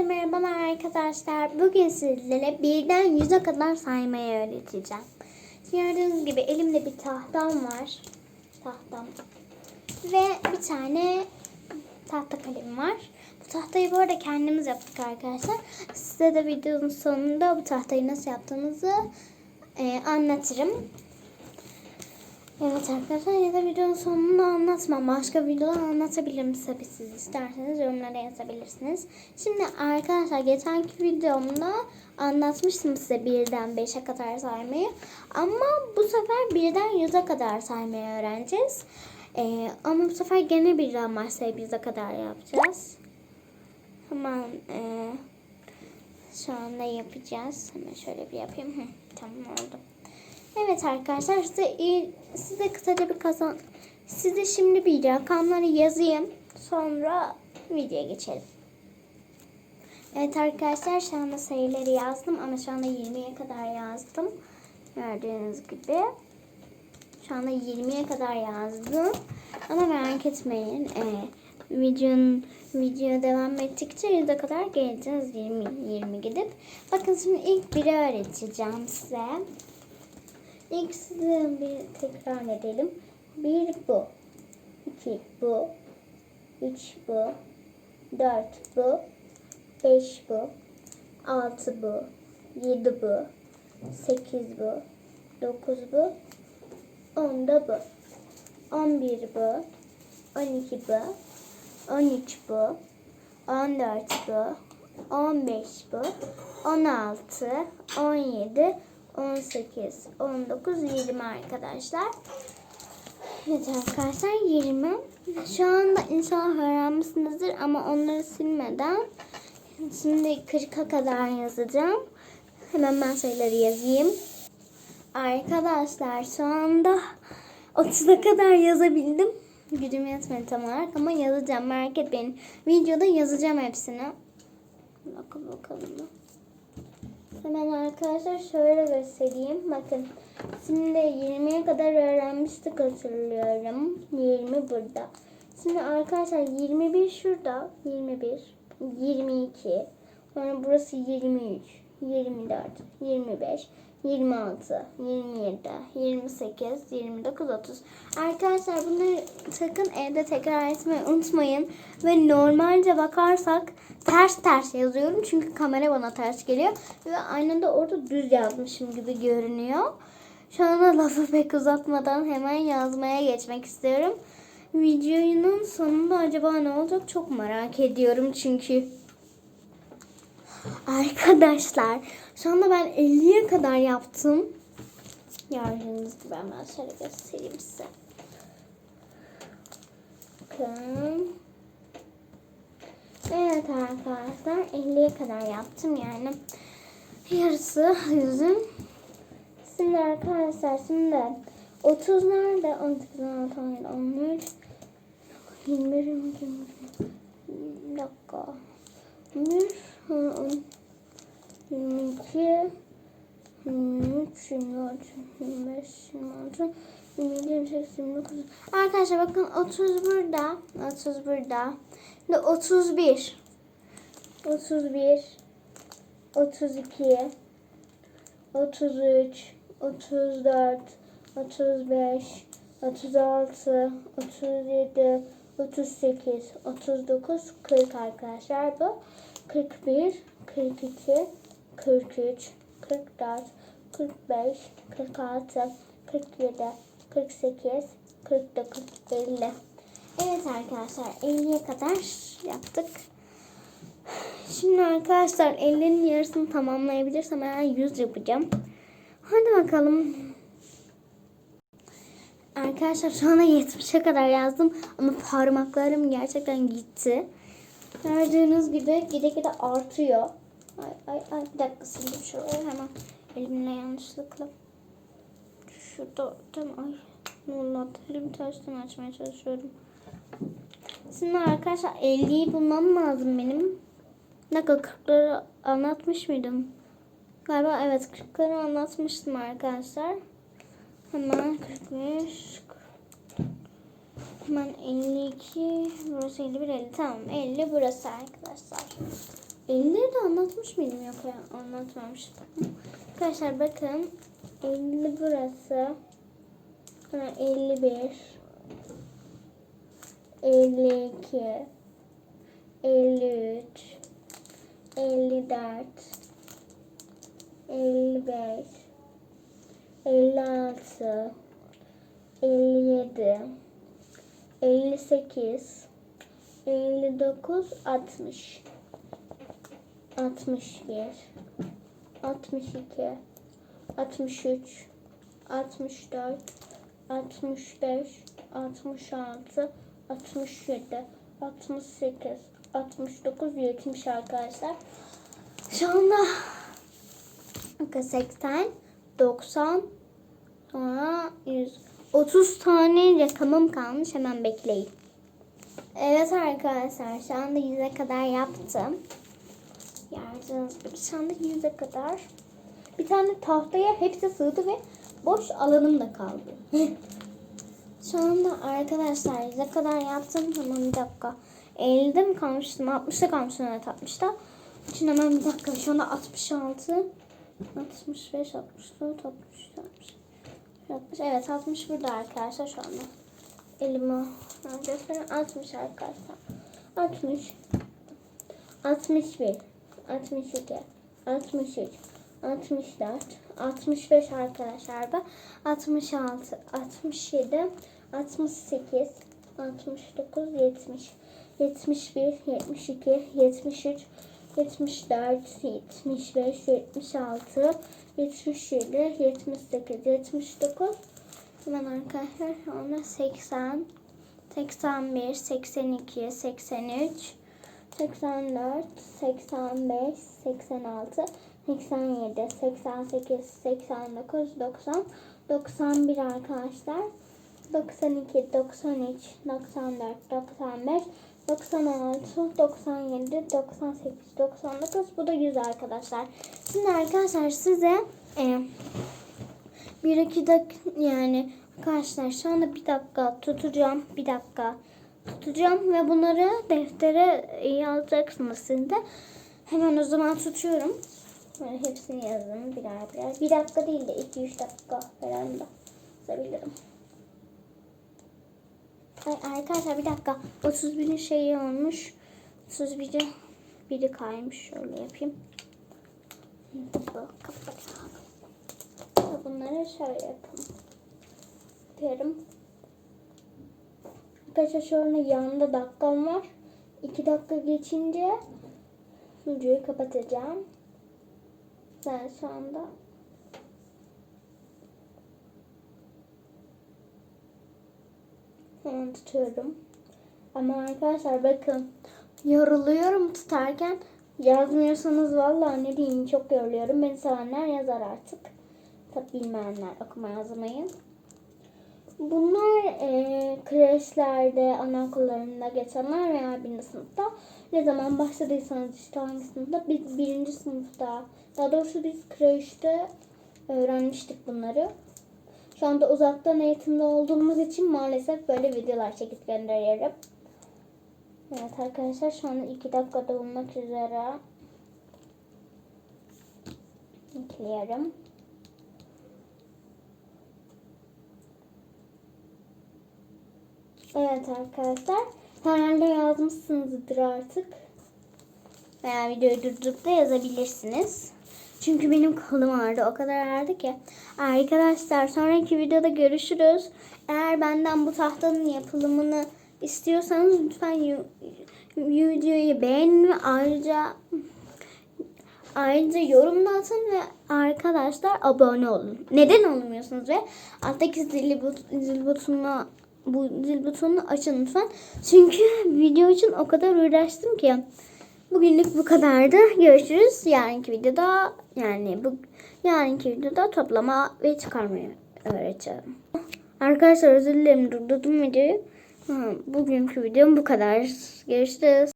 Herkese merhabalar arkadaşlar. Bugün sizlere birden yüze kadar saymayı öğreteceğim. Gördüğünüz gibi elimde bir tahtam var. Tahtam. Ve bir tane tahta kalem var. Bu tahtayı bu arada kendimiz yaptık arkadaşlar. Size de videonun sonunda bu tahtayı nasıl yaptığımızı e, anlatırım. Evet arkadaşlar ya da videonun sonunda anlatmam. Başka videoda anlatabilirim tabii siz isterseniz yorumlara yazabilirsiniz. Şimdi arkadaşlar geçenki videomda anlatmıştım size birden 5'e kadar saymayı. Ama bu sefer birden 100'e kadar saymayı öğreneceğiz. Ee, ama bu sefer gene birden başlayıp 100'e kadar yapacağız. Hemen e, şu anda yapacağız. Hemen şöyle bir yapayım. Hı, tamam oldu. Evet arkadaşlar size, iyi- size kısaca bir kazan size şimdi bir rakamları yazayım. Sonra videoya geçelim. Evet arkadaşlar şu anda sayıları yazdım ama şu anda 20'ye kadar yazdım. Gördüğünüz gibi. Şu anda 20'ye kadar yazdım. Ama merak etmeyin. Ee, videonun video devam ettikçe 100'e kadar geleceğiz 20 20 gidip. Bakın şimdi ilk biri öğreteceğim size. Size bir tekrar edelim. Bir bu. iki bu. Üç bu. Dört bu. Beş bu. Altı bu. Yedi bu. Sekiz bu. Dokuz bu. On da bu. On bir bu. On iki bu. On üç bu. On dört bu. On beş bu. On altı. On yedi. 18, 19, 20 arkadaşlar. Evet arkadaşlar 20. Şu anda inşallah öğrenmişsinizdir ama onları silmeden şimdi 40'a kadar yazacağım. Hemen ben sayıları yazayım. Arkadaşlar şu anda 30'a kadar yazabildim. Gücüm yetmedi tam olarak ama yazacağım merak etmeyin. Videoda yazacağım hepsini. Bakın bakalım. Hemen arkadaşlar şöyle göstereyim. Bakın şimdi 20'ye kadar öğrenmiştik hatırlıyorum. 20 burada. Şimdi arkadaşlar 21 şurada. 21, 22. Sonra burası 23, 24, 25, 26, 27, 28, 29, 30. Arkadaşlar bunları sakın evde tekrar etmeyi unutmayın. Ve normalce bakarsak ters ters yazıyorum. Çünkü kamera bana ters geliyor. Ve aynen de orada düz yazmışım gibi görünüyor. Şu anda lafı pek uzatmadan hemen yazmaya geçmek istiyorum. Videonun sonunda acaba ne olacak çok merak ediyorum çünkü. Arkadaşlar şu anda ben 50'ye kadar yaptım. Gördüğünüz gibi hemen şöyle göstereyim size. Bakın. Evet arkadaşlar 50'ye kadar yaptım yani. Yarısı yüzün. Şimdi arkadaşlar şimdi 30 nerede? 18, 16, 17, 13, 21, 22, 23. Bir dakika. 1, 22, 23, 24, 25, 26, 27, 28, 29. Arkadaşlar bakın 30 burada. 30 burada. Şimdi 31. 31. 32. 33. 34. 35. 36. 37. 38. 39. 40 arkadaşlar bu. 41. 42. 43. 44. 45. 46. 47. 48. 49. 50. Evet arkadaşlar 50'ye kadar yaptık. Şimdi arkadaşlar 50'nin yarısını tamamlayabilirsem eğer 100 yapacağım. Hadi bakalım. Arkadaşlar şu anda 70'e kadar yazdım ama parmaklarım gerçekten gitti. Gördüğünüz gibi gide gide artıyor. Ay ay ay bir dakika sildim şurayı hemen elimle yanlışlıkla. Şurada tam ay oldu elim tersten açmaya çalışıyorum. Şimdi arkadaşlar 50'yi bulmam lazım benim. Ne dakika 40'ları anlatmış mıydım? Galiba evet 40'ları anlatmıştım arkadaşlar. Hemen 45 Hemen 52 burası 51 50 tamam 50 burası arkadaşlar. 50'leri de anlatmış mıydım? Yok ya anlatmamıştım. Arkadaşlar bakın 50 burası. Sonra 51 52 53 54 55 56 57 58 59 60 61 62 63 64 65 66 67 68 69 70 arkadaşlar. Şu anda 80 90 sonra 100 30 tane rakamım kalmış. Hemen bekleyin. Evet arkadaşlar şu anda 100'e kadar yaptım. Gibi şu anda 100'e kadar. Bir tane tahtaya hepsi sığdı ve boş alanım da kaldı. şu anda arkadaşlar 100'e kadar yaptım. Hemen bir dakika. 50'de mi kalmıştım? 60'da kalmıştım evet 60'da. Şimdi hemen bir dakika. Şu anda 66, 65, 64, 63, 65. 60. Evet 60 burada arkadaşlar şu anda. Elimi göstereyim. 60 arkadaşlar. 60. 61. 62. 63. 64. 65 arkadaşlar da. 66. 67. 68. 69. 70. 71. 72. 73. 74, 75, 76, 77, 78, 79. Hemen arkadaşlar sonra 80, 81, 82, 83, 84, 85, 86, 87, 88, 89, 90, 91 arkadaşlar. 92, 93, 94, 95, 96, 97, 98, 99. Bu da 100 arkadaşlar. Şimdi arkadaşlar size e, bir iki dakika yani arkadaşlar şu anda bir dakika tutacağım. Bir dakika tutacağım ve bunları deftere yazacaksınız siz de. Hemen o zaman tutuyorum. Böyle hepsini yazın birer birer. Bir dakika değil de 2-3 dakika falan da yazabilirim. Ay arkadaşlar bir dakika. 31'in şeyi olmuş. 31'i biri kaymış. Şöyle yapayım. Bunları şöyle yapalım. Diyorum. Arkadaşlar şöyle yanında dakikam var. 2 dakika geçince videoyu kapatacağım. Ben şu anda Hemen tutuyorum. Ama arkadaşlar bakın yoruluyorum tutarken yazmıyorsanız vallahi ne diyeyim çok yoruluyorum. Beni sevenler yazar artık. Tabi bilmeyenler okuma yazmayı. Bunlar e, kreşlerde, anaokullarında geçenler veya birinci sınıfta ne zaman başladıysanız işte hangi sınıfta biz birinci sınıfta daha doğrusu biz kreşte öğrenmiştik bunları. Şu anda uzaktan eğitimde olduğumuz için maalesef böyle videolar çekip gönderiyorum. Evet arkadaşlar şu anda 2 dakikada olmak üzere. Ekliyorum. Evet arkadaşlar. Herhalde yazmışsınızdır artık. Veya videoyu durdurup da yazabilirsiniz. Çünkü benim kolum ağrıdı. O kadar ağrıdı ki. Arkadaşlar sonraki videoda görüşürüz. Eğer benden bu tahtanın yapılımını istiyorsanız lütfen videoyu beğenin ve ayrıca ayrıca yorum da atın ve arkadaşlar abone olun. Neden olmuyorsunuz ve alttaki zil, but zil butonuna bu zil butonunu açın lütfen. Çünkü video için o kadar uğraştım ki. Bugünlük bu kadardı. Görüşürüz. Yarınki videoda yani bu yarınki videoda toplama ve çıkarmayı öğreteceğim. Arkadaşlar özür dilerim durdurdum videoyu. Bugünkü videom bu kadar. Görüşürüz.